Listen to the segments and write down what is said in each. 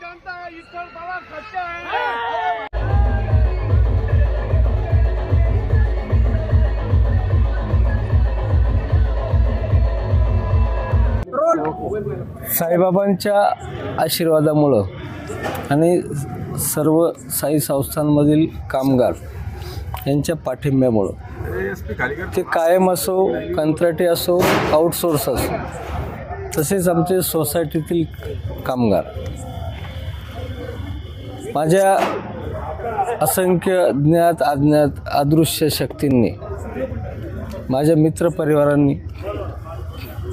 जनता इस पर बड़ा खर्चा है साईबाबांच्या आशीर्वादामुळं आणि सर्व साई संस्थांमधील कामगार यांच्या पाठिंब्यामुळं. ते कायम असो कंत्राटी असो आउटसोर्स असो तसेच आमचे सोसायटीतील कामगार. माझ्या असंख्य ज्ञात अज्ञात अदृश्य शक्तींनी माझ्या मित्रपरिवारांनी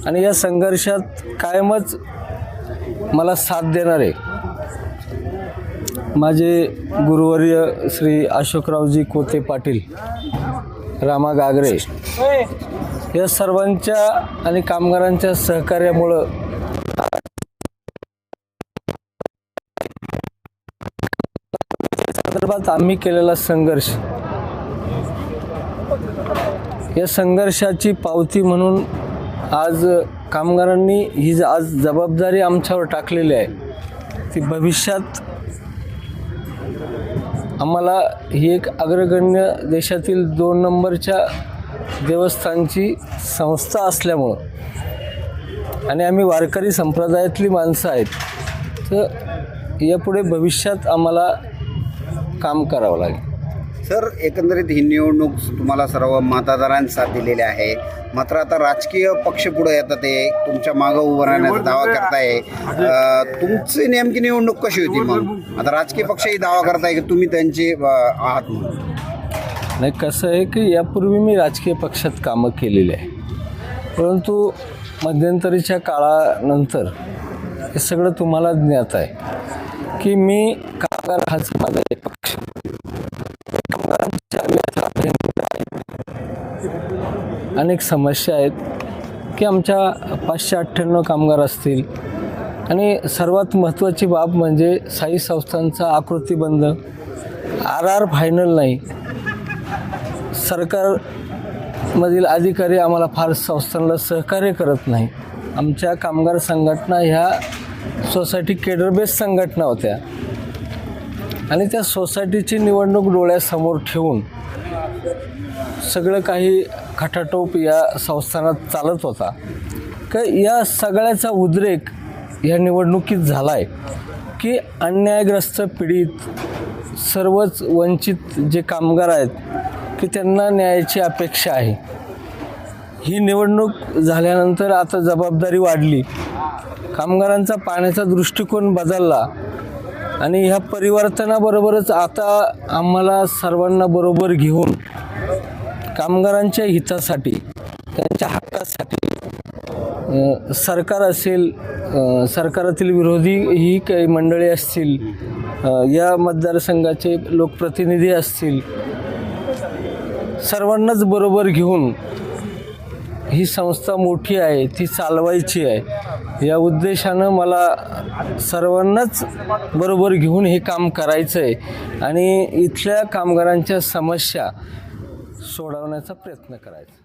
आणि या संघर्षात कायमच मला साथ देणारे माझे गुरुवर्य श्री अशोकरावजी कोते पाटील रामा गागरे या सर्वांच्या आणि कामगारांच्या सहकार्यामुळं संदर्भात आम्ही केलेला संघर्ष या संघर्षाची पावती म्हणून आज कामगारांनी ही ज- आज जबाबदारी आमच्यावर टाकलेली आहे. ती भविष्यात आम्हाला ही एक अग्रगण्य देशातील दोन नंबरच्या देवस्थानची संस्था असल्यामुळं आणि आम्ही वारकरी संप्रदायातली माणसं आहेत तर यापुढे भविष्यात आम्हाला काम करावं लागेल. सर एकंदरीत ही निवडणूक तुम्हाला सर्व मतदारांनी साथ दिलेली आहे. मात्र आता राजकीय पक्ष पुढे येतात ते. तुमच्या मागं उभं राहण्याचा दावा करताय. अं, तुमची नेमकी निवडणूक कशी होती मग? आता राजकीय पक्षही दावा करताय की तुम्ही त्यांचे आहात म्हणून. नाही कसं आहे की यापूर्वी मी राजकीय पक्षात कामं केलेली आहे. परंतु मध्यंतरीच्या काळानंतर हे सगळं तुम्हाला ज्ञात आहे की मी कामगार हाच माझा एक पक्ष. कामगारांच्या. अनेक समस्या आहेत की आमच्या पाचशे अठ्ठ्याण्णव कामगार असतील. आणि सर्वात महत्त्वाची बाब म्हणजे साई संस्थांचा आकृतीबंध आर आर फायनल नाही. सरकारमधील अधिकारी आम्हाला फार संस्थांना सहकार्य करत नाही. आमच्या कामगार संघटना ह्या सोसायटी केडर बेस संघटना होत्या. आणि त्या सोसायटीची निवडणूक डोळ्यासमोर ठेवून सगळं काही खटाटोप या संस्थानात चालत होता. का या सगळ्याचा उद्रेक या निवडणुकीत झाला आहे की अन्यायग्रस्त पीडित सर्वच वंचित जे कामगार आहेत की त्यांना न्यायाची अपेक्षा आहे. ही निवडणूक झाल्यानंतर आता जबाबदारी वाढली. कामगारांचा पाण्याचा दृष्टिकोन बदलला आणि ह्या परिवर्तनाबरोबरच आता आम्हाला सर्वांना बरोबर घेऊन कामगारांच्या हितासाठी त्यांच्या हक्कासाठी सरकार असेल सरकारातील विरोधी ही काही मंडळी असतील या मतदारसंघाचे लोकप्रतिनिधी असतील सर्वांनाच बरोबर घेऊन ही संस्था मोठी आहे ती चालवायची आहे. या उद्देशानं मला सर्वांनाच बरोबर घेऊन हे काम करायचं आहे आणि इथल्या कामगारांच्या समस्या सोडवण्याचा प्रयत्न करायचा.